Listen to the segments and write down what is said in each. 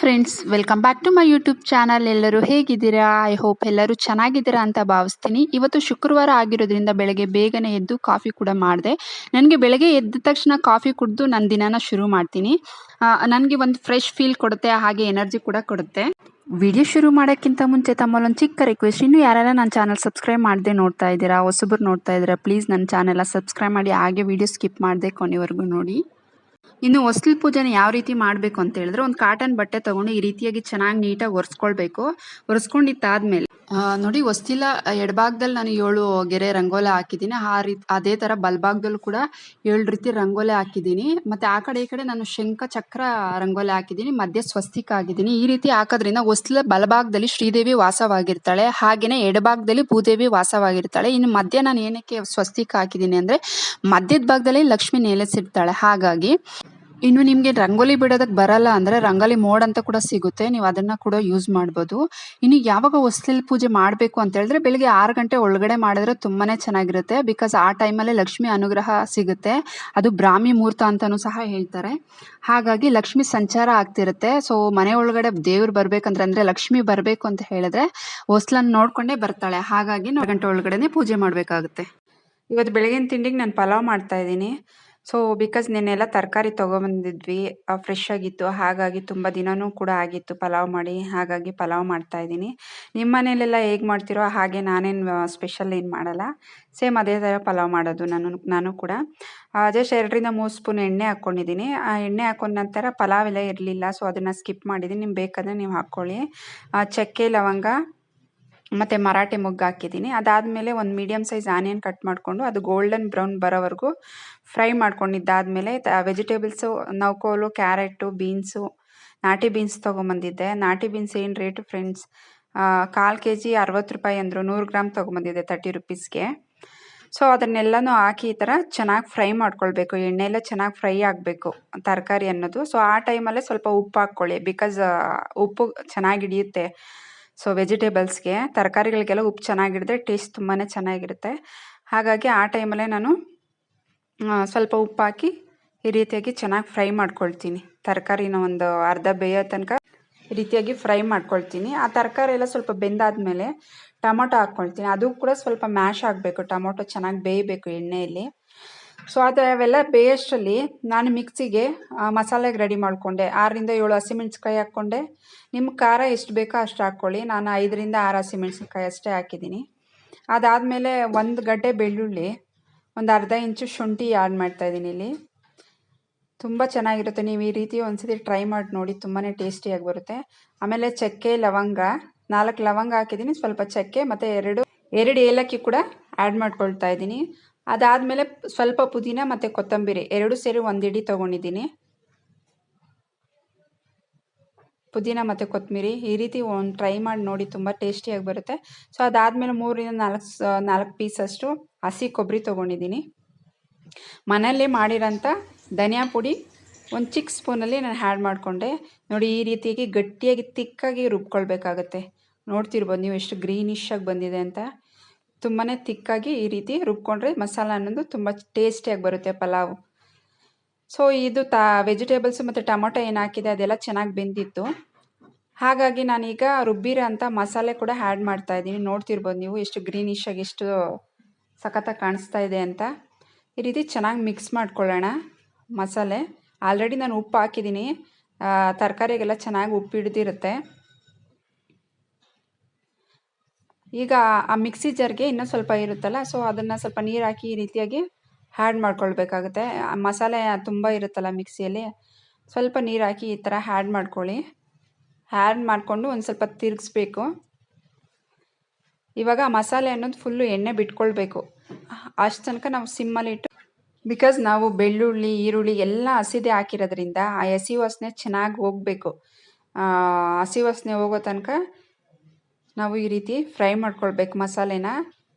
Friends welcome back to my YouTube channel ಎಲ್ಲರೂ ಹೇಗಿದ್ದೀರಾ? I hope ಎಲ್ಲರೂ ಚೆನ್ನಾಗಿದ್ದೀರಾ ಅಂತ ಭಾವಿಸ್ತೀನಿ. ಇವತ್ತು ಶುಕ್ರವಾರ ಆಗಿರೋದ್ರಿಂದ ಬೆಳಗ್ಗೆ ಬೇಗನೆ ಎದ್ದು ಕಾಫಿ ಕೂಡ ಮಾಡಿದೆ. ನನಗೆ ಬೆಳಗ್ಗೆ ಎದ್ದ ತಕ್ಷಣ ಕಾಫಿ ಕುಡಿದು ನನ್ನ ದಿನನ ಶುರು ಮಾಡ್ತೀನಿ. ನನಗೆ ಒಂದು ಫ್ರೆಶ್ ಫೀಲ್ ಕೊಡುತ್ತೆ, ಹಾಗೆ ಎನರ್ಜಿ ಕೂಡ ಕೊಡುತ್ತೆ. ವಿಡಿಯೋ ಶುರು ಮಾಡೋಕ್ಕಿಂತ ಮುಂಚೆ ತಮ್ಮಲ್ಲೊಂದು ಚಿಕ್ಕ ರಿಕ್ವೆಸ್ಟ್ ಇನ್ನು ಯಾರೆಲ್ಲ ನನ್ನ ಚಾನಲ್ ಸಬ್ಸ್ಕ್ರೈಬ್ ಮಾಡದೆ ನೋಡ್ತಾ ಇದ್ದೀರಾ, ಹೊಸಬ್ರು ನೋಡ್ತಾ ಇದ್ದೀರಾ ಪ್ಲೀಸ್ ನನ್ನ ಚಾನೆಲ್ಲ ಸಬ್ಸ್ಕ್ರೈಬ್ ಮಾಡಿ, ಹಾಗೆ ವಿಡಿಯೋ ಸ್ಕಿಪ್ ಮಾಡಿದೆ ಕೊನೆವರೆಗೂ ನೋಡಿ. ಇನ್ನು ಹೊಸ್ಲು ಪೂಜೆನ ಯಾವ ರೀತಿ ಮಾಡಬೇಕು ಅಂತ ಹೇಳಿದ್ರೆ ಒಂದು ಕಾಟನ್ ಬಟ್ಟೆ ತಗೊಂಡು ಈ ರೀತಿಯಾಗಿ ಚೆನ್ನಾಗಿ ನೀಟಾಗಿ ಒರೆಸ್ಕೊಳ್ಬೇಕು. ಒರೆಸ್ಕೊಂಡಿದ್ದಾದ್ಮೇಲೆ ನೋಡಿ ಹೊಸ್ತಿಲ ಎಡಭಾಗದಲ್ಲಿ ನಾನು ಏಳು ಗೆರೆ ರಂಗೋಲೆ ಹಾಕಿದ್ದೀನಿ. ಆ ರೀತಿ ಅದೇ ಥರ ಬಲಭಾಗದಲ್ಲೂ ಕೂಡ ಏಳು ರೀತಿ ರಂಗೋಲೆ ಹಾಕಿದ್ದೀನಿ. ಮತ್ತು ಆ ಕಡೆ ಈ ಕಡೆ ನಾನು ಶಂಖ ಚಕ್ರ ರಂಗೋಲೆ ಹಾಕಿದ್ದೀನಿ. ಮಧ್ಯೆ ಸ್ವಸ್ತಿಕ ಆಗಿದ್ದೀನಿ ಈ ರೀತಿ ಹಾಕೋದ್ರಿಂದ ಹೊಸ್ತಿಲ ಬಲಭಾಗದಲ್ಲಿ ಶ್ರೀದೇವಿ ವಾಸವಾಗಿರ್ತಾಳೆ. ಹಾಗೆಯೇ ಎಡಭಾಗದಲ್ಲಿ ಭೂದೇವಿ ವಾಸವಾಗಿರ್ತಾಳೆ. ಇನ್ನು ಮಧ್ಯ ನಾನು ಏನಕ್ಕೆ ಸ್ವಸ್ತಿಕ ಹಾಕಿದ್ದೀನಿ ಅಂದರೆ ಮಧ್ಯದ ಭಾಗದಲ್ಲಿ ಲಕ್ಷ್ಮಿ ನೆಲೆಸಿರ್ತಾಳೆ ಹಾಗಾಗಿ ಇನ್ನು ನಿಮಗೆ ರಂಗೋಲಿ ಬಿಡೋದಕ್ಕೆ ಬರಲ್ಲ ಅಂದರೆ ರಂಗೋಲಿ ಮೋಡ್ ಅಂತ ಕೂಡ ಸಿಗುತ್ತೆ. ನೀವು ಅದನ್ನು ಕೂಡ ಯೂಸ್ ಮಾಡ್ಬೋದು. ಇನ್ನು ಯಾವಾಗ ಹೊಸ್ಲಿಲ್ ಪೂಜೆ ಮಾಡಬೇಕು ಅಂತ ಹೇಳಿದ್ರೆ ಬೆಳಿಗ್ಗೆ ಆರು ಗಂಟೆ ಒಳಗಡೆ ಮಾಡಿದ್ರೆ ತುಂಬಾ ಚೆನ್ನಾಗಿರುತ್ತೆ. ಬಿಕಾಸ್ ಆ ಟೈಮಲ್ಲೇ ಲಕ್ಷ್ಮಿ ಅನುಗ್ರಹ ಸಿಗುತ್ತೆ. ಅದು ಬ್ರಾಹ್ಮಿ ಮುಹೂರ್ತ ಅಂತಲೂ ಸಹ ಹೇಳ್ತಾರೆ. ಹಾಗಾಗಿ ಲಕ್ಷ್ಮಿ ಸಂಚಾರ ಆಗ್ತಿರುತ್ತೆ. ಸೊ ಮನೆ ಒಳಗಡೆ ದೇವ್ರು ಬರ್ಬೇಕಂದ್ರೆ ಅಂದರೆ ಲಕ್ಷ್ಮಿ ಬರಬೇಕು ಅಂತ ಹೇಳಿದ್ರೆ ಹೊಸ್ಲನ್ನು ನೋಡ್ಕೊಂಡೇ ಬರ್ತಾಳೆ. ಹಾಗಾಗಿ ನಾಲ್ಕು ಗಂಟೆ ಒಳಗಡೆನೆ ಪೂಜೆ ಮಾಡಬೇಕಾಗುತ್ತೆ. ಇವತ್ತು ಬೆಳಗಿನ ತಿಂಡಿಗೆ ನಾನು ಪಲಾವ್ ಮಾಡ್ತಾ ಇದ್ದೀನಿ. ಸೊ ಬಿಕಾಸ್ ನಿನ್ನೆಲ್ಲ ತರಕಾರಿ ತೊಗೊಂಬಂದಿದ್ವಿ ಫ್ರೆಶ್ ಆಗಿತ್ತು, ಹಾಗಾಗಿ ತುಂಬ ದಿನವೂ ಕೂಡ ಆಗಿತ್ತು ಪಲಾವ್ ಮಾಡಿ, ಹಾಗಾಗಿ ಪಲಾವ್ ಮಾಡ್ತಾ ಇದ್ದೀನಿ. ನಿಮ್ಮ ಮನೇಲೆಲ್ಲ ಹೇಗೆ ಮಾಡ್ತಿರೋ, ಹಾಗೆ ನಾನೇನು ಸ್ಪೆಷಲ್ ಏನು ಮಾಡಲ್ಲ. ಸೇಮ್ ಅದೇ ಥರ ಪಲಾವ್ ಮಾಡೋದು ನಾನು ನಾನು ಕೂಡ. ಜಸ್ಟ್ ಎರಡರಿಂದ ಮೂರು ಸ್ಪೂನ್ ಎಣ್ಣೆ ಹಾಕ್ಕೊಂಡಿದ್ದೀನಿ. ಆ, ಎಣ್ಣೆ ಹಾಕೊಂಡ ನಂತರ ಪಲಾವ್ ಎಲ್ಲ ಇರಲಿಲ್ಲ ಸೊ ಅದನ್ನು ಸ್ಕಿಪ್ ಮಾಡಿದ್ದೀನಿ. ನಿಮ್ಗೆ ಬೇಕಾದರೆ ನೀವು ಹಾಕ್ಕೊಳ್ಳಿ ಚಕ್ಕೆ, ಲವಂಗ ಮತ್ತು ಮರಾಠಿ ಮೊಗ್ಗು ಹಾಕಿದ್ದೀನಿ. ಅದಾದಮೇಲೆ ಒಂದು ಮೀಡಿಯಮ್ ಸೈಜ್ ಆನಿಯನ್ ಕಟ್ ಮಾಡಿಕೊಂಡು ಅದು ಗೋಲ್ಡನ್ ಬ್ರೌನ್ ಬರೋವರೆಗೂ ಫ್ರೈ ಮಾಡ್ಕೊಂಡಿದ್ದಾದಮೇಲೆ ವೆಜಿಟೇಬಲ್ಸು ನೌಕೋಲು ಕ್ಯಾರೆಟು ಬೀನ್ಸು ನಾಟಿ ಬೀನ್ಸ್ ತೊಗೊಂಬಂದಿದ್ದೆ. ನಾಟಿ ಬೀನ್ಸ್ ಏನು ರೇಟು ಫ್ರೆಂಡ್ಸ್ ಕಾಲು ಕೆ ಜಿ ಅರವತ್ತು ರೂಪಾಯಿ ಅಂದರು, ನೂರು ಗ್ರಾಮ್ ತೊಗೊಂಬಂದಿದ್ದೆ ತರ್ಟಿ ರುಪೀಸ್ಗೆ ಸೊ ಅದನ್ನೆಲ್ಲನೂ ಹಾಕಿ ಈ ಥರ ಚೆನ್ನಾಗಿ ಫ್ರೈ ಮಾಡ್ಕೊಳ್ಬೇಕು. ಎಣ್ಣೆಲ್ಲ ಚೆನ್ನಾಗಿ ಫ್ರೈ ಆಗಬೇಕು ತರಕಾರಿ ಅನ್ನೋದು. ಸೊ ಆ ಟೈಮಲ್ಲೇ ಸ್ವಲ್ಪ ಉಪ್ಪು ಹಾಕ್ಕೊಳ್ಳಿ. ಬಿಕಾಸ್ ಉಪ್ಪು ಚೆನ್ನಾಗಿ ಹಿಡಿಯುತ್ತೆ. ಸೊ ವೆಜಿಟೇಬಲ್ಸ್ಗೆ ತರಕಾರಿಗಳಿಗೆಲ್ಲ ಉಪ್ಪು ಚೆನ್ನಾಗಿಡಿದ್ರೆ ಟೇಸ್ಟ್ ತುಂಬಾ ಚೆನ್ನಾಗಿರುತ್ತೆ. ಹಾಗಾಗಿ ಆ ಟೈಮಲ್ಲೇ ನಾನು ಸ್ವಲ್ಪ ಉಪ್ಪು ಹಾಕಿ ಈ ರೀತಿಯಾಗಿ ಚೆನ್ನಾಗಿ ಫ್ರೈ ಮಾಡ್ಕೊಳ್ತೀನಿ. ತರಕಾರಿನ ಒಂದು ಅರ್ಧ ಬೇಯೋ ತನಕ ಈ ರೀತಿಯಾಗಿ ಫ್ರೈ ಮಾಡ್ಕೊಳ್ತೀನಿ. ಆ ತರಕಾರಿ ಎಲ್ಲ ಸ್ವಲ್ಪ ಬೆಂದಾದಮೇಲೆ ಟೊಮೊಟೊ ಹಾಕ್ಕೊಳ್ತೀನಿ ಅದು ಕೂಡ ಸ್ವಲ್ಪ ಮ್ಯಾಶ್ ಆಗಬೇಕು. ಟೊಮೊಟೊ ಚೆನ್ನಾಗಿ ಬೇಯಬೇಕು ಎಣ್ಣೆಯಲ್ಲಿ. ಸೊ ಅದು ಅವೆಲ್ಲ ಪೇಸ್ಟಲ್ಲಿ ನಾನು ಮಿಕ್ಸಿಗೆ ಮಸಾಲೆಗೆ ರೆಡಿ ಮಾಡಿಕೊಂಡೆ. ಆರರಿಂದ ಏಳು ಹಸಿಮೆಣ್ಸಿಕಾಯಿ ಹಾಕ್ಕೊಂಡೆ. ನಿಮ್ಮ ಖಾರ ಎಷ್ಟು ಬೇಕೋ ಅಷ್ಟು ಹಾಕ್ಕೊಳ್ಳಿ ನಾನು ಐದರಿಂದ ಆರು ಹಸಿಮೆಣ್ಸಿನ್ಕಾಯಿ ಅಷ್ಟೇ ಹಾಕಿದ್ದೀನಿ. ಅದಾದಮೇಲೆ ಒಂದು ಗಡ್ಡೆ ಬೆಳ್ಳುಳ್ಳಿ, ಒಂದು ಅರ್ಧ ಇಂಚು ಶುಂಠಿ ಆ್ಯಡ್ ಮಾಡ್ತಾಯಿದ್ದೀನಿ ಇಲ್ಲಿ. ತುಂಬ ಚೆನ್ನಾಗಿರುತ್ತೆ. ನೀವು ಈ ರೀತಿ ಒಂದ್ಸತಿ ಟ್ರೈ ಮಾಡಿ ನೋಡಿ ತುಂಬಾ ಟೇಸ್ಟಿಯಾಗಿ ಬರುತ್ತೆ. ಆಮೇಲೆ ಚಕ್ಕೆ, ಲವಂಗ, ನಾಲ್ಕು ಲವಂಗ ಹಾಕಿದ್ದೀನಿ. ಸ್ವಲ್ಪ ಚಕ್ಕೆ ಮತ್ತು ಎರಡು ಎರಡು ಏಲಕ್ಕಿ ಕೂಡ ಆ್ಯಡ್ ಮಾಡ್ಕೊಳ್ತಾ ಇದ್ದೀನಿ. ಅದಾದಮೇಲೆ ಸ್ವಲ್ಪ ಪುದೀನ ಮತ್ತು ಕೊತ್ತಂಬರಿ, ಎರಡು ಸೇರಿ ಒಂದಿಡಿ ತೊಗೊಂಡಿದ್ದೀನಿ. ಪುದೀನ ಮತ್ತು ಕೊತ್ತಂಬರಿ ಈ ರೀತಿ ಒಂದು ಟ್ರೈ ಮಾಡಿ ನೋಡಿ, ತುಂಬ ಟೇಸ್ಟಿಯಾಗಿ ಬರುತ್ತೆ. ಸೊ ಅದಾದಮೇಲೆ ಮೂರಿಂದ ನಾಲ್ಕು ನಾಲ್ಕು ಪೀಸಷ್ಟು ಹಸಿ ಕೊಬ್ಬರಿ ತೊಗೊಂಡಿದ್ದೀನಿ. ಮನೆಯಲ್ಲೇ ಮಾಡಿರೋಂಥ ಧನಿಯಾ ಪುಡಿ ಒಂದು ಚಿಕ್ಕ ಸ್ಪೂನಲ್ಲಿ ನಾನು ಹ್ಯಾಡ್ ಮಾಡಿಕೊಂಡೆ. ನೋಡಿ, ಈ ರೀತಿಯಾಗಿ ಗಟ್ಟಿಯಾಗಿ ತಿಕ್ಕಾಗಿ ರುಬ್ಕೊಳ್ಬೇಕಾಗತ್ತೆ. ನೋಡ್ತಿರ್ಬೋದು ನೀವು ಎಷ್ಟು ಗ್ರೀನಿಶ್ ಆಗಿ ಬಂದಿದೆ ಅಂತ. ತುಂಬಾ ತಿಕ್ಕಾಗಿ ಈ ರೀತಿ ರುಬ್ಕೊಂಡ್ರೆ ಮಸಾಲ ಅನ್ನೋದು ತುಂಬ ಟೇಸ್ಟಿಯಾಗಿ ಬರುತ್ತೆ ಪಲಾವ್. ಸೊ ಇದು ತಾ ವೆಜಿಟೇಬಲ್ಸು ಮತ್ತು ಟೊಮೊಟೊ ಏನು ಹಾಕಿದೆ ಅದೆಲ್ಲ ಚೆನ್ನಾಗಿ ಬೆಂದಿತ್ತು. ಹಾಗಾಗಿ ನಾನೀಗ ರುಬ್ಬಿರೋ ಅಂಥ ಮಸಾಲೆ ಕೂಡ ಆ್ಯಡ್ ಮಾಡ್ತಾ ಇದ್ದೀನಿ. ನೋಡ್ತಿರ್ಬೋದು ನೀವು ಎಷ್ಟು ಗ್ರೀನಿಶ್ ಆಗಿ ಎಷ್ಟು ಸಖತ್ತಾಗಿ ಕಾಣಿಸ್ತಾ ಇದೆ ಅಂತ. ಈ ರೀತಿ ಚೆನ್ನಾಗಿ ಮಿಕ್ಸ್ ಮಾಡ್ಕೊಳ್ಳೋಣ ಮಸಾಲೆ. ಆಲ್ರೆಡಿ ನಾನು ಉಪ್ಪು ಹಾಕಿದ್ದೀನಿ. ತರಕಾರಿಗೆಲ್ಲ ಚೆನ್ನಾಗಿ ಉಪ್ಪು ಹಿಡ್ದಿರುತ್ತೆ. ಈಗ ಆ ಮಿಕ್ಸಿ ಜರ್ಗೆ ಇನ್ನೂ ಸ್ವಲ್ಪ ಇರುತ್ತಲ್ಲ ಸೊ ಅದನ್ನು ಸ್ವಲ್ಪ ನೀರು ಹಾಕಿ ಈ ರೀತಿಯಾಗಿ ಹ್ಯಾಡ್ ಮಾಡ್ಕೊಳ್ಬೇಕಾಗುತ್ತೆ. ಮಸಾಲೆ ತುಂಬ ಇರುತ್ತಲ್ಲ ಮಿಕ್ಸಿಯಲ್ಲಿ, ಸ್ವಲ್ಪ ನೀರು ಹಾಕಿ ಈ ಥರ ಹ್ಯಾಡ್ ಮಾಡ್ಕೊಳ್ಳಿ. ಹ್ಯಾಡ್ ಮಾಡಿಕೊಂಡು ಒಂದು ಸ್ವಲ್ಪ ತಿರುಗಿಸ್ಬೇಕು. ಇವಾಗ ಮಸಾಲೆ ಅನ್ನೋದು ಫುಲ್ಲು ಎಣ್ಣೆ ಬಿಟ್ಕೊಳ್ಬೇಕು. ಅಷ್ಟು ತನಕ ನಾವು ಸಿಮ್ಮಲ್ಲಿ ಇಟ್ಟು ಬಿಕಾಸ್ ನಾವು ಬೆಳ್ಳುಳ್ಳಿ, ಈರುಳ್ಳಿ ಎಲ್ಲ ಹಸಿದೆ ಹಾಕಿರೋದ್ರಿಂದ ಆ ಹಸಿ ವಾಸನೆ ಚೆನ್ನಾಗಿ ಹೋಗಬೇಕು. ಹಸಿ ವಾಸನೆ ಹೋಗೋ ತನಕ ನಾವು ಈ ರೀತಿ ಫ್ರೈ ಮಾಡ್ಕೊಳ್ಬೇಕು ಮಸಾಲೆನ.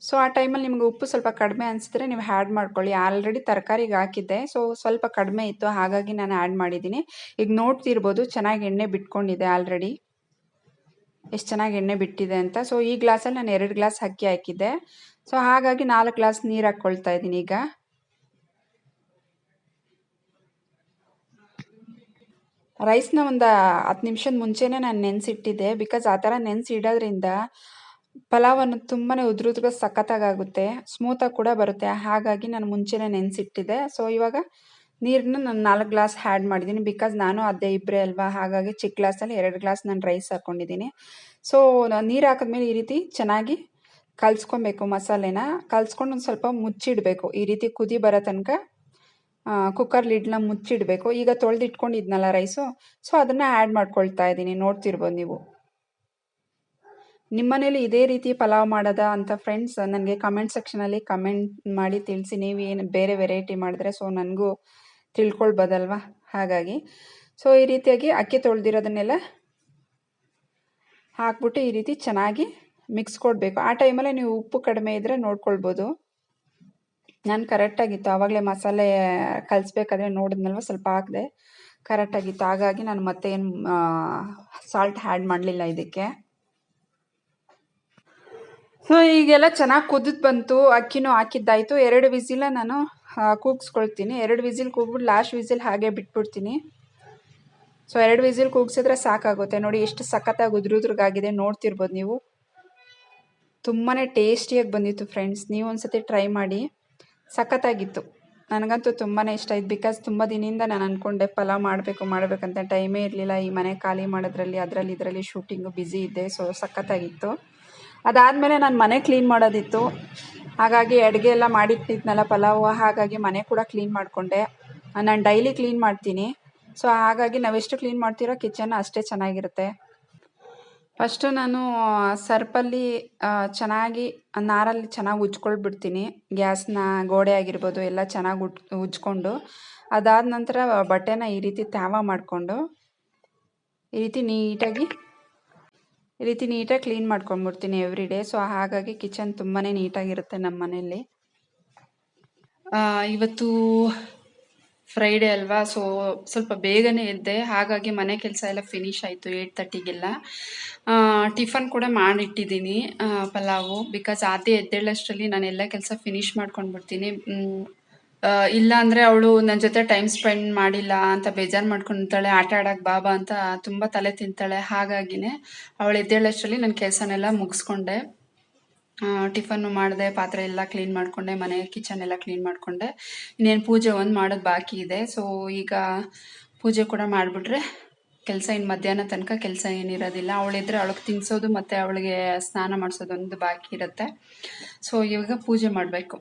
ಸೊ ಆ ಟೈಮಲ್ಲಿ ನಿಮ್ಗೆ ಉಪ್ಪು ಸ್ವಲ್ಪ ಕಡಿಮೆ ಅನಿಸಿದ್ರೆ ನೀವು ಆ್ಯಡ್ ಮಾಡ್ಕೊಳ್ಳಿ. ಆಲ್ರೆಡಿ ತರಕಾರಿಗೆ ಹಾಕಿದ್ದೆ. ಸೊ ಸ್ವಲ್ಪ ಕಡಿಮೆ ಇತ್ತು. ಹಾಗಾಗಿ ನಾನು ಆ್ಯಡ್ ಮಾಡಿದ್ದೀನಿ. ಈಗ ನೋಡ್ತಿರ್ಬೋದು ಚೆನ್ನಾಗಿ ಎಣ್ಣೆ ಬಿಟ್ಕೊಂಡಿದೆ ಆಲ್ರೆಡಿ ಎಷ್ಟು ಚೆನ್ನಾಗಿ ಎಣ್ಣೆ ಬಿಟ್ಟಿದೆ ಅಂತ. ಸೊ ಈ ಗ್ಲಾಸಲ್ಲಿ ನಾನು ಎರಡು ಗ್ಲಾಸ್ ಅಕ್ಕಿ ಹಾಕಿದ್ದೆ. ಸೊ ಹಾಗಾಗಿ ನಾಲ್ಕು ಗ್ಲಾಸ್ ನೀರು ಹಾಕ್ಕೊಳ್ತಾ ಇದ್ದೀನಿ ಈಗ. ರೈಸ್ನ ಒಂದು ಹತ್ತು ನಿಮಿಷದ ಮುಂಚೆನೇ ನಾನು ನೆನೆಸಿಟ್ಟಿದ್ದೆ. ಬಿಕಾಸ್ ಆ ಥರ ನೆನೆಸಿ ಇಡೋದ್ರಿಂದ ಪಲಾವನ್ನು ತುಂಬಾ ಆಗುತ್ತೆ ಸಖತ್ತಾಗುತ್ತೆ ಸ್ಮೂತಾಗಿ ಕೂಡ ಬರುತ್ತೆ. ಹಾಗಾಗಿ ನಾನು ಮುಂಚೆನೇ ನೆನೆಸಿಟ್ಟಿದ್ದೆ. ಸೊ ಇವಾಗ ನೀರನ್ನ ನಾನು ನಾಲ್ಕು ಗ್ಲಾಸ್ ಆ್ಯಡ್ ಮಾಡಿದ್ದೀನಿ. ಬಿಕಾಸ್ ನಾನು ಅದೇ ಇಬ್ಬರೇ ಅಲ್ವಾ? ಹಾಗಾಗಿ ಚಿಕ್ಕ ಗ್ಲಾಸಲ್ಲಿ ಎರಡು ಗ್ಲಾಸ್ ನಾನು ರೈಸ್ ಹಾಕ್ಕೊಂಡಿದ್ದೀನಿ ಸೊ ನೀರು ಹಾಕಿದ್ಮೇಲೆ ಈ ರೀತಿ ಚೆನ್ನಾಗಿ ಕಲ್ಸ್ಕೊಬೇಕು ಮಸಾಲೆನ. ಕಲ್ಸ್ಕೊಂಡು ಒಂದು ಸ್ವಲ್ಪ ಮುಚ್ಚಿಡಬೇಕು. ಈ ರೀತಿ ಕುದಿ ಬರೋ ತನಕ ಕುಕ್ಕರ್ ಲಿಡ್ನ ಮುಚ್ಚಿಡಬೇಕು. ಈಗ ತೊಳೆದಿಟ್ಕೊಂಡಿದ್ನಲ್ಲ ರೈಸು ಸೊ ಅದನ್ನು ಆ್ಯಡ್ ಮಾಡ್ಕೊಳ್ತಾ ಇದ್ದೀನಿ. ನೋಡ್ತಿರ್ಬೋದು ನೀವು. ನಿಮ್ಮನೇಲಿ ಇದೇ ರೀತಿ ಪಲಾವ್ ಮಾಡೋದ ಅಂತ ಫ್ರೆಂಡ್ಸ್ ನನಗೆ ಕಮೆಂಟ್ ಸೆಕ್ಷನಲ್ಲಿ ಕಮೆಂಟ್ ಮಾಡಿ ತಿಳಿಸಿ. ನೀವು ಏನು ಬೇರೆ ವೆರೈಟಿ ಮಾಡಿದ್ರೆ ಸೊ ನನಗೂ ತಿಳ್ಕೊಳ್ಬೋದಲ್ವಾ? ಹಾಗಾಗಿ. ಸೊ ಈ ರೀತಿಯಾಗಿ ಅಕ್ಕಿ ತೊಳೆದಿರೋದನ್ನೆಲ್ಲ ಹಾಕ್ಬಿಟ್ಟು ಈ ರೀತಿ ಚೆನ್ನಾಗಿ ಮಿಕ್ಸ್ ಕೊಡಬೇಕು. ಆ ಟೈಮಲ್ಲೇ ನೀವು ಉಪ್ಪು ಕಡಿಮೆ ಇದ್ದರೆ ನೋಡ್ಕೊಳ್ಬೋದು. ನಾನು ಕರೆಕ್ಟಾಗಿತ್ತು ಆವಾಗಲೇ ಮಸಾಲೆ ಕಲಿಸ್ಬೇಕಾದ್ರೆ ನೋಡಿದ್ನಲ್ವ? ಸ್ವಲ್ಪ ಹಾಕಿದೆ. ಕರೆಕ್ಟಾಗಿತ್ತು ಹಾಗಾಗಿ ನಾನು ಮತ್ತೆ ಏನು ಸಾಲ್ಟ್ ಆ್ಯಡ್ ಮಾಡಲಿಲ್ಲ ಇದಕ್ಕೆ. ಸೊ ಈಗೆಲ್ಲ ಚೆನ್ನಾಗಿ ಕುದ್ದು ಬಂತು. ಅಕ್ಕಿನೂ ಹಾಕಿದ್ದಾಯಿತು. ಎರಡು ವಿಸಿಲ ನಾನು ಕೂಗಿಸ್ಕೊಳ್ತೀನಿ. ಎರಡು ವಿಸಿಲ್ ಕೂಗ್ಬಿಟ್ಟು ಲಾಸ್ಟ್ ವಿಸಿಲ್ ಹಾಗೆ ಬಿಟ್ಬಿಡ್ತೀನಿ. ಸೊ ಎರಡು ವಿಸಿಲ್ ಕೂಗ್ಸಿದ್ರೆ ಸಾಕಾಗುತ್ತೆ. ನೋಡಿ, ಎಷ್ಟು ಸಖತ್ತಾಗಿ ಉದ್ರುದ್ರಗಾಗಿದೆ ನೋಡ್ತಿರ್ಬೋದು ನೀವು. ತುಂಬಾ ಟೇಸ್ಟಿಯಾಗಿ ಬಂದಿತ್ತು ಫ್ರೆಂಡ್ಸ್ ನೀವು ಒಂದ್ಸತಿ ಟ್ರೈ ಮಾಡಿ. ಸಖತ್ತಾಗಿತ್ತು. ನನಗಂತೂ ತುಂಬಾ ಇಷ್ಟ ಆಯ್ತು. ಬಿಕಾಸ್ ತುಂಬ ದಿನದಿಂದ ನಾನು ಅಂದ್ಕೊಂಡೆ ಪಲಾವ್ ಮಾಡಬೇಕು ಮಾಡಬೇಕಂತ ಟೈಮೇ ಇರಲಿಲ್ಲ. ಈ ಮನೆ ಖಾಲಿ ಮಾಡೋದ್ರಲ್ಲಿ, ಅದರಲ್ಲಿ, ಇದರಲ್ಲಿ ಶೂಟಿಂಗು ಬ್ಯುಸಿ ಇದ್ದೆ. ಸೊ ಸಖತ್ತಾಗಿತ್ತು. ಅದಾದಮೇಲೆ ನಾನು ಮನೆ ಕ್ಲೀನ್ ಮಾಡೋದಿತ್ತು. ಹಾಗಾಗಿ ಅಡುಗೆ ಎಲ್ಲ ಮಾಡಿಟ್ಟಿದ್ನಲ್ಲ ಪಲಾವು. ಹಾಗಾಗಿ ಮನೆ ಕೂಡ ಕ್ಲೀನ್ ಮಾಡಿಕೊಂಡೆ. ನಾನು ಡೈಲಿ ಕ್ಲೀನ್ ಮಾಡ್ತೀನಿ. ಸೊ ಹಾಗಾಗಿ ನಾವೆಷ್ಟು ಕ್ಲೀನ್ ಮಾಡ್ತೀರೋ ಕಿಚನ್ ಅಷ್ಟೇ ಚೆನ್ನಾಗಿರುತ್ತೆ. ಫಸ್ಟು ನಾನು ಸರ್ಪಲ್ಲಿ ಚೆನ್ನಾಗಿ ನಾರಲ್ಲಿ ಚೆನ್ನಾಗಿ ಉಜ್ಕೊಳ್ಬಿಡ್ತೀನಿ. ಗ್ಯಾಸ್ನ ಗೋಡೆ ಆಗಿರ್ಬೋದು ಎಲ್ಲ ಚೆನ್ನಾಗಿ ಉಟ್ ಉಜ್ಕೊಂಡು, ಅದಾದ ನಂತರ ಬಟ್ಟೆನ ಈ ರೀತಿ ತ್ಯಾವ ಮಾಡಿಕೊಂಡು, ಈ ರೀತಿ ನೀಟಾಗಿ, ಈ ರೀತಿ ನೀಟಾಗಿ ಕ್ಲೀನ್ ಮಾಡ್ಕೊಂಡ್ಬಿಡ್ತೀನಿ ಎವ್ರಿ ಡೇ. ಸೊ, ಹಾಗಾಗಿ ಕಿಚನ್ ತುಂಬಾ ನೀಟಾಗಿರುತ್ತೆ ನಮ್ಮ ಮನೆಯಲ್ಲಿ ಇವತ್ತು ಫ್ರೈಡೇ ಅಲ್ವಾ? ಸೊ ಸ್ವಲ್ಪ ಬೇಗನೆ ಇದ್ದೆ ಹಾಗಾಗಿ ಮನೆ ಕೆಲಸ ಎಲ್ಲ ಫಿನಿಶ್ ಆಯಿತು ಏಯ್ಟ್ ತರ್ಟಿಗೆಲ್ಲ ಟಿಫನ್ ಕೂಡ ಮಾಡಿಟ್ಟಿದ್ದೀನಿ ಪಲಾವು. ಬಿಕಾಸ್ ಆದೇ ಎದ್ದೇಳಷ್ಟರಲ್ಲಿ ನಾನು ಎಲ್ಲ ಕೆಲಸ ಫಿನಿಶ್ ಮಾಡ್ಕೊಂಡು ಬಿಡ್ತೀನಿ ಇಲ್ಲ ಅಂದರೆ ಅವಳು ನನ್ನ ಜೊತೆ ಟೈಮ್ ಸ್ಪೆಂಡ್ ಮಾಡಿಲ್ಲ ಅಂತ ಬೇಜಾರು ಮಾಡ್ಕೊತಾಳೆ ಆಟ ಆಡೋಕೆ ಬಾಬಾ ಅಂತ ತುಂಬ ತಲೆ ತಿಂತಾಳೆ. ಹಾಗಾಗಿನೇ ಅವಳು ಎದ್ದೇಳಷ್ಟರಲ್ಲಿ ನನ್ನ ಕೆಲಸನೆಲ್ಲ ಮುಗಿಸ್ಕೊಂಡೆ. ಟಿಫನ್ನು ಮಾಡಿದೆ, ಪಾತ್ರೆ ಎಲ್ಲ ಕ್ಲೀನ್ ಮಾಡಿಕೊಂಡೆ, ಮನೆ ಕಿಚನ್ ಎಲ್ಲ ಕ್ಲೀನ್ ಮಾಡಿಕೊಂಡೆ. ಇನ್ನೇನು ಪೂಜೆ ಒಂದು ಮಾಡೋದು ಬಾಕಿ ಇದೆ. ಸೊ ಈಗ ಪೂಜೆ ಕೂಡ ಮಾಡಿಬಿಟ್ರೆ ಕೆಲಸ ಇನ್ನು ಮಧ್ಯಾಹ್ನ ತನಕ ಕೆಲಸ ಏನಿರೋದಿಲ್ಲ. ಅವಳಿದ್ರೆ ಅವಳಿಗೆ ತಿನ್ನಿಸೋದು ಮತ್ತು ಅವಳಿಗೆ ಸ್ನಾನ ಮಾಡಿಸೋದು ಒಂದು ಬಾಕಿ ಇರುತ್ತೆ. ಸೊ ಇವಾಗ ಪೂಜೆ ಮಾಡಬೇಕು.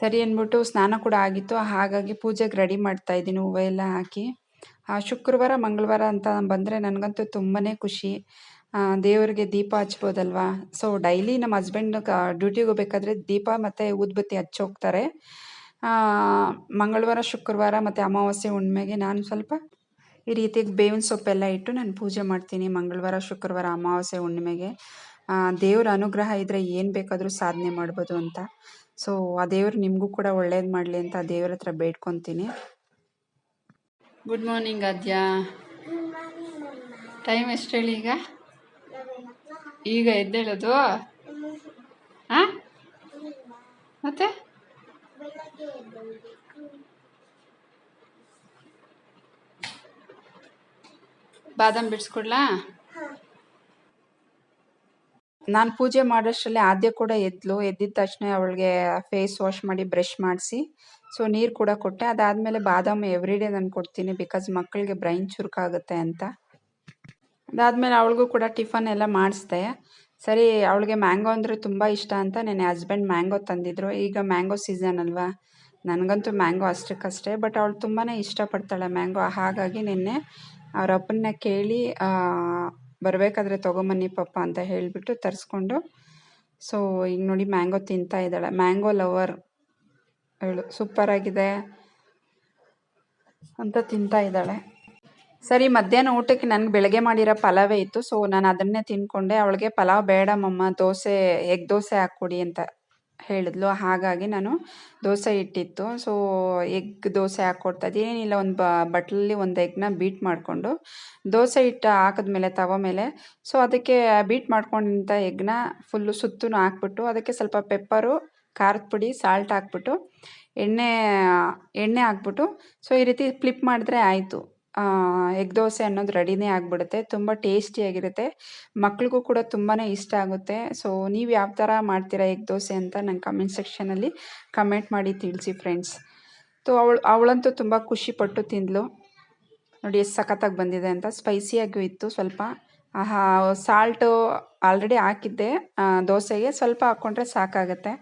ಸರಿ ಅಂದ್ಬಿಟ್ಟು ಸ್ನಾನ ಕೂಡ ಆಗಿತ್ತು. ಹಾಗಾಗಿ ಪೂಜೆಗೆ ರೆಡಿ ಮಾಡ್ತಾ ಇದ್ದೀನಿ. ಹೂವೆಲ್ಲ ಹಾಕಿ. ಶುಕ್ರವಾರ, ಮಂಗಳವಾರ ಅಂತ ಬಂದರೆ ನನಗಂತೂ ತುಂಬಾ ಖುಷಿ. ದೇವರಿಗೆ ದೀಪ ಹಚ್ಬೋದಲ್ವಾ? ಸೊ ಡೈಲಿ ನಮ್ಮ ಹಸ್ಬೆಂಡ್ ಡ್ಯೂಟಿಗೆ ಹೋಗ್ಬೇಕಾದ್ರೆ ದೀಪ ಮತ್ತು ಊದ್ಬತ್ತಿ ಹಚ್ಚೋಗ್ತಾರೆ ಮಂಗಳವಾರ, ಶುಕ್ರವಾರ ಮತ್ತು ಅಮಾವಾಸ್ಯೆ ಹುಣ್ಣಿಮೆಗೆ ನಾನು ಸ್ವಲ್ಪ ಈ ರೀತಿ ಬೇವಿನ ಸೊಪ್ಪೆಲ್ಲ ಇಟ್ಟು ನಾನು ಪೂಜೆ ಮಾಡ್ತೀನಿ ಮಂಗಳವಾರ, ಶುಕ್ರವಾರ, ಅಮಾವಾಸ್ಯೆ ಹುಣ್ಣಿಮೆಗೆ ದೇವರ ಅನುಗ್ರಹ ಇದ್ದರೆ ಏನು ಬೇಕಾದರೂ ಸಾಧನೆ ಮಾಡ್ಬೋದು ಅಂತ. ಸೊ ಆ ದೇವ್ರು ನಿಮಗೂ ಕೂಡ ಒಳ್ಳೇದು ಮಾಡಲಿ ಅಂತ ದೇವ್ರ ಹತ್ರ ಬೇಡ್ಕೊತೀನಿ. Good morning Adya. ಟೈಮ್ ಎಷ್ಟು ಹೇಳಿ ಈಗ? ಈಗ ಎದ್ದೇಳೋದು ಹಾಂ ಮತ್ತೆ? ಬಾದಾಮ್ ಬಿಡಿಸ್ಕೊಡ್ಲಾ? ನಾನು ಪೂಜೆ ಮಾಡೋಷ್ಟರಲ್ಲಿ ಆದ್ಯ ಕೂಡ ಎದ್ಲು. ಎದ್ದಿದ ತಕ್ಷಣ ಅವಳಿಗೆ ಫೇಸ್ ವಾಶ್ ಮಾಡಿ ಬ್ರಷ್ ಮಾಡಿಸಿ. ಸೊ, ನೀರು ಕೂಡ ಕೊಟ್ಟೆ. ಅದಾದಮೇಲೆ ಬಾದಾಮಿ ಎವ್ರಿಡೇ ನಾನು ಕೊಡ್ತೀನಿ ಬಿಕಾಸ್ ಮಕ್ಕಳಿಗೆ ಬ್ರೈನ್ ಚುರುಕಾಗುತ್ತೆ ಅಂತ. ಅದಾದಮೇಲೆ ಅವಳಿಗೂ ಕೂಡ ಟಿಫನ್ ಎಲ್ಲ ಮಾಡಿಸ್ದೆ. ಸರಿ, ಅವಳಿಗೆ ಮ್ಯಾಂಗೋ ಅಂದರೆ ತುಂಬ ಇಷ್ಟ ಅಂತ ನೆನ್ನೆ ಹಸ್ಬೆಂಡ್ ಮ್ಯಾಂಗೋ ತಂದಿದ್ರು. ಈಗ ಮ್ಯಾಂಗೋ ಸೀಸನ್ ಅಲ್ವಾ? ನನಗಂತೂ ಮ್ಯಾಂಗೋ ಅಷ್ಟಕ್ಕಷ್ಟೇ, ಬಟ್ ಅವಳು ತುಂಬಾ ಇಷ್ಟಪಡ್ತಾಳೆ ಮ್ಯಾಂಗೋ. ಹಾಗಾಗಿ ನಿನ್ನೆ ಅವ್ರ ಅಪ್ಪನ್ನ ಕೇಳಿ ಬರಬೇಕಾದ್ರೆ ತೊಗೊಂಬನ್ನಿ ಪಪ್ಪ ಅಂತ ಹೇಳಿಬಿಟ್ಟು ತರಿಸ್ಕೊಂಡು, ಸೊ, ಈಗ ನೋಡಿ ಮ್ಯಾಂಗೋ ತಿಂತಾ ಇದ್ದಾಳೆ. Mango lover. ಅವಳು ಸೂಪರಾಗಿದೆ ಅಂತ ತಿಂತಾ ಇದ್ದಾಳೆ. ಸರಿ, ಮಧ್ಯಾಹ್ನ ಊಟಕ್ಕೆ ನನಗೆ ಬೆಳಗ್ಗೆ ಮಾಡಿರೋ ಪಲಾವೇ ಇತ್ತು. ಸೊ ನಾನು ಅದನ್ನೇ ತಿನ್ಕೊಂಡೆ. ಅವಳಿಗೆ, ಪಲಾವ್ ಬೇಡ ಮಮ್ಮ, ದೋಸೆ ಎಗ್ ದೋಸೆ ಹಾಕ್ಕೊಡಿ ಅಂತ ಹೇಳಿದ್ಲು. ಹಾಗಾಗಿ ನಾನು ದೋಸೆ ಇಟ್ಟಿತ್ತು. ಸೊ ಎಗ್ ದೋಸೆ ಹಾಕ್ಕೊಡ್ತಾ ಏನಿಲ್ಲ, ಒಂದು ಬಟ್ಲಲ್ಲಿ ಒಂದು ಎಗ್ನ ಬೀಟ್ ಮಾಡಿಕೊಂಡು, ದೋಸೆ ಹಿಟ್ಟು ಹಾಕಿದ್ಮೇಲೆ, ತವ ಮೇಲೆ. ಸೊ ಅದಕ್ಕೆ ಬೀಟ್ ಮಾಡ್ಕೊಂಡಂಥ ಎಗ್ನ ಫುಲ್ಲು ಸುತ್ತೂ ಹಾಕ್ಬಿಟ್ಟು, ಅದಕ್ಕೆ ಸ್ವಲ್ಪ ಪೆಪ್ಪರು ಖಾರದ ಪುಡಿ ಸಾಲ್ಟ್ ಹಾಕ್ಬಿಟ್ಟು, ಎಣ್ಣೆ ಎಣ್ಣೆ ಹಾಕ್ಬಿಟ್ಟು ಸೊ ಈ ರೀತಿ ಫ್ಲಿಪ್ ಮಾಡಿದ್ರೆ ಆಯಿತು. ಎಗ್ ದೋಸೆ ಅನ್ನೋದು ರೆಡಿನೇ ಆಗಿಬಿಡುತ್ತೆ. ತುಂಬ ಟೇಸ್ಟಿಯಾಗಿರುತ್ತೆ. ಮಕ್ಳಿಗೂ ಕೂಡ ತುಂಬಾ ಇಷ್ಟ ಆಗುತ್ತೆ. ಸೊ ನೀವು ಯಾವ ಥರ ಮಾಡ್ತೀರಾ ಎಗ್ ದೋಸೆ ಅಂತ ನಂಗೆ ಕಮೆಂಟ್ ಸೆಕ್ಷನಲ್ಲಿ ಕಮೆಂಟ್ ಮಾಡಿ ತಿಳಿಸಿ ಫ್ರೆಂಡ್ಸ್ ತೊ ಅವಳು, ಅವಳಂತೂ ತುಂಬ ಖುಷಿಪಟ್ಟು ತಿಂದಳು ನೋಡಿ, ಎಷ್ಟು ಸಖತ್ತಾಗಿ ಬಂದಿದೆ ಅಂತ. ಸ್ಪೈಸಿಯಾಗೂ ಇತ್ತು ಸ್ವಲ್ಪ. ಸಾಲ್ಟು ಆಲ್ರೆಡಿ ಹಾಕಿದ್ದೆ. ದೋಸೆಗೆ ಸ್ವಲ್ಪ ಹಾಕ್ಕೊಂಡ್ರೆ ಸಾಕಾಗತ್ತೆ.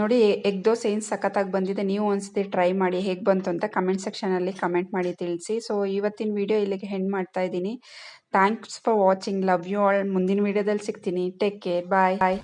ನೋಡಿ, ಎಗ್ ದೋಸೆ ಏನು ಸಖತ್ತಾಗಿ ಬಂದಿದೆ, ನೀವು ಒಂದ್ಸತಿ ಟ್ರೈ ಮಾಡಿ ಹೇಗೆ ಬಂತು ಅಂತ ಕಮೆಂಟ್ ಸೆಕ್ಷನಲ್ಲಿ ಕಮೆಂಟ್ ಮಾಡಿ ತಿಳಿಸಿ. ಸೊ ಇವತ್ತಿನ ವಿಡಿಯೋ ಇಲ್ಲಿಗೆ ಹೆಂಡ್ ಮಾಡ್ತಾ ಇದ್ದೀನಿ. Thanks for watching love you all ಮುಂದಿನ ವಿಡಿಯೋದಲ್ಲಿ ಸಿಗ್ತೀನಿ. ಟೇಕ್ ಕೇರ್ ಬಾಯ್ ಬಾಯ್